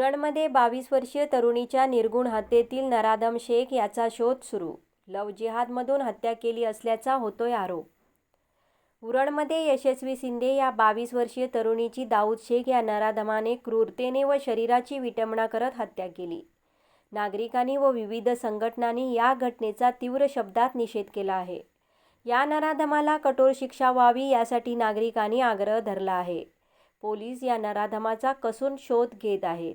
उरणमध्ये बावीस वर्षीय तरुणीच्या निर्गुण हत्येतील नरादम शेख याचा शोध सुरू. लव जिहादमधून हत्या केली असल्याचा होतोय आरोप. उरणमध्ये यशस्वी शिंदे या बावीस वर्षीय तरुणीची दाऊद शेख या नराधमाने क्रूरतेने व शरीराची विटंबना करत हत्या केली. नागरिकांनी व विविध संघटनांनी या घटनेचा तीव्र शब्दात निषेध केला आहे. या नराधमाला कठोर शिक्षा व्हावी यासाठी नागरिकांनी आग्रह धरला आहे. पोलीस या नराधमाचा कसून शोध घेत आहेत.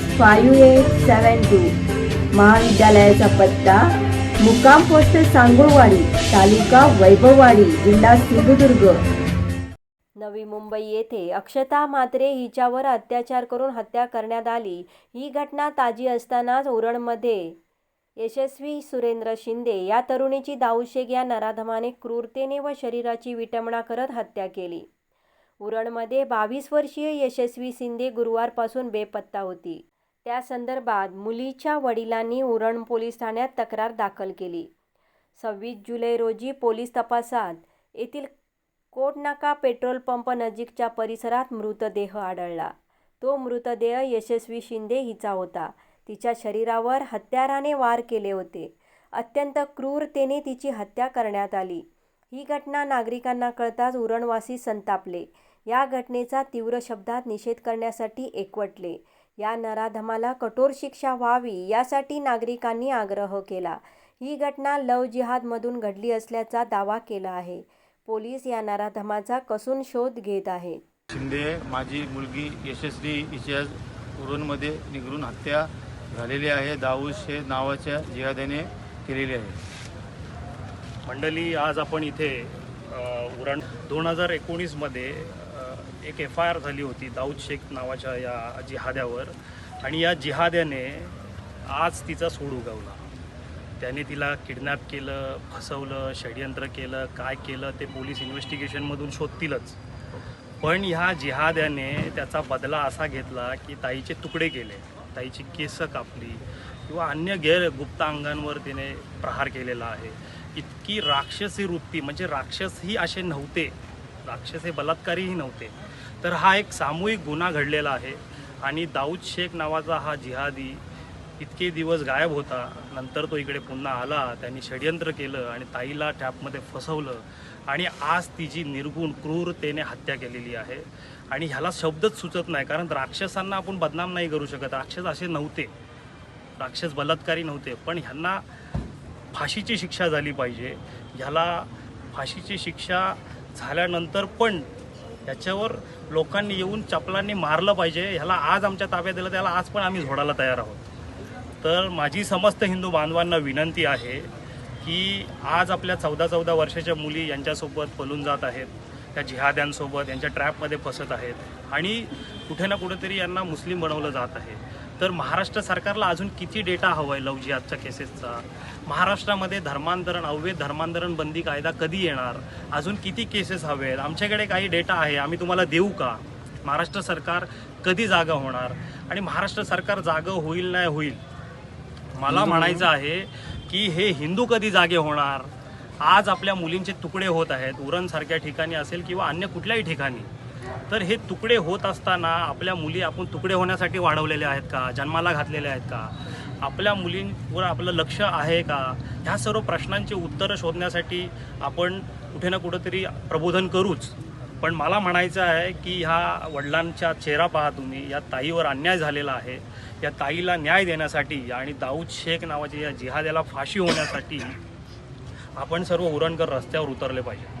five eight seven two. महाविद्यालयाचा पत्ता मुक्काम पोस्ट सांगुळवाडी तालुका वैभववाडी जिल्हा सिंधुदुर्ग. नवी मुंबई येथे अक्षता मात्रे हिच्यावर अत्याचार करून हत्या करण्यात आली. ही घटना ताजी असतानाच उरणमध्ये यशस्वी सुरेंद्र शिंदे या तरुणीची दाऊशेग या नराधमाने क्रूरतेने व शरीराची विटंबना करत हत्या केली. उरणमध्ये बावीस वर्षीय यशस्वी शिंदे गुरुवारपासून बेपत्ता होती. त्या संदर्भात मुलीच्या वडिलांनी उरण पोलीस ठाण्यात तक्रार दाखल केली. सव्वीस जुलै रोजी पोलीस तपासात येथील कोटनाका पेट्रोल पंप नजीकच्या परिसरात मृतदेह आढळला. तो मृतदेह यशस्वी शिंदे हिचा होता. तिच्या शरीरावर हत्याराने वार केले होते. अत्यंत क्रूरतेने तिची हत्या करण्यात आली. ही घटना नागरिकांना कळताच उरणवासी संतापले. या घटनेचा तीव्र शब्दात निषेध करण्यासाठी एकवटले. या नराधमाला कठोर शिक्षा व्हावी यासाठी नागरिकांनी आग्रह केला. ही घटना लव जिहादमधून घडली असल्याचा दावा केला आहे. पोलीस या नराधमाचा कसून शोध घेत आहेत शिंदे माझी मुलगी यशस्वी हिच्या उरणमध्ये निगरून हत्या झालेली आहे. दाऊद शेख नावाच्या जिहाद्याने केलेली आहे. मंडळी आज आपण इथे उरण दोन हजार एकोणीसमध्ये एक एफ आय आर झाली होती दाऊद शेख नावाच्या या जिहाद्यावर. आणि या जिहाद्याने आज तिचा सूड उगवला. त्याने तिला किडनॅप केलं फसवलं षडयंत्र केलं काय केलं ते पोलीस इन्व्हेस्टिगेशनमधून शोधतीलच. पण ह्या जिहाद्याने त्याचा बदला असा घेतला की ताईचे तुकडे केले. ताईची केसं कापली किंवा अन्य गैर गुप्त अंगांवर तिने प्रहार केलेला आहे. इतकी राक्षसी वृत्ती म्हणजे राक्षसही असे नव्हते. राक्षस हे बलात्कारीही नव्हते. तर हा एक सामूहिक गुन्हा घडलेला आहे आणि दाऊद शेख नावाचा हा जिहादी इतके दिवस गायब होता. नंतर तो इकडे पुन्हा आला त्यांनी षडयंत्र केलं आणि ताईला टॅपमध्ये फसवलं आणि आज तिची निर्गुण क्रूरतेने हत्या केलेली आहे. आणि ह्याला शब्दच सुचत नाही कारण राक्षसांना आपण बदनाम नाही करू शकत. राक्षस असे नव्हते. राक्षस बलात्कारी नव्हते पण ह्यांना फाशीची शिक्षा झाली पाहिजे. ह्याला फाशीची शिक्षा झाल्यानंतर पण याच्यावर लोकांनी येऊन चपलांनी मारलं पाहिजे. ह्याला आज आमच्या ताब्यात दिलं त्याला आज पण आम्ही झोडायला तयार आहोत. तर माझी समस्त हिंदू बांधवांना विनंती आहे की आज आपल्या चौदा चौदा वर्षाच्या मुली यांच्यासोबत पलून जात आहेत त्या जिहाद्यांसोबत यांच्या ट्रॅपमध्ये फसत आहेत आणि कुठे ना कुठेतरी यांना मुस्लिम बनवलं जात आहे. तर महाराष्ट्र सरकारला अजून किती डेटा हवा आहे लव जिहादच्या केसेसचा? महाराष्ट्रामध्ये धर्मांतरण अवैध धर्मांतरण बंदी कायदा कधी येणार? अजून किती केसेस हवे आहेत आमच्याकडे काही डेटा आहे आम्ही तुम्हाला देऊ का? महाराष्ट्र सरकार कधी जागा होणार? आणि महाराष्ट्र सरकार जागं होईल नाही होईल? मला म्हणायचं आहे की हे हिंदू कधी जागे होणार? आज आपल्या मुलींचे तुकडे होत आहेत. उरणसारख्या ठिकाणी असेल किंवा अन्य कुठल्याही ठिकाणी. तर हे तुकडे होत असताना आपल्या मुली आपण तुकडे होण्यासाठी वाढवलेले आहेत का? जन्माला घातलेले आहेत का? आपल्या मुलींवर आपलं लक्ष आहे का? ह्या सर्व प्रश्नांची उत्तरं शोधण्यासाठी आपण कुठे ना कुठंतरी प्रबोधन करूच. पण मला म्हणायचं आहे की ह्या वडिलांचा चेहरा पहा तुम्ही. या ताईवर अन्याय झालेला आहे. या ताईला न्याय देण्यासाठी आणि दाऊद शेख नावाच्या या जिहाद्याला फाशी होण्यासाठी आपण सर्व उरणकर रस्त्यावर उतरले पाहिजे.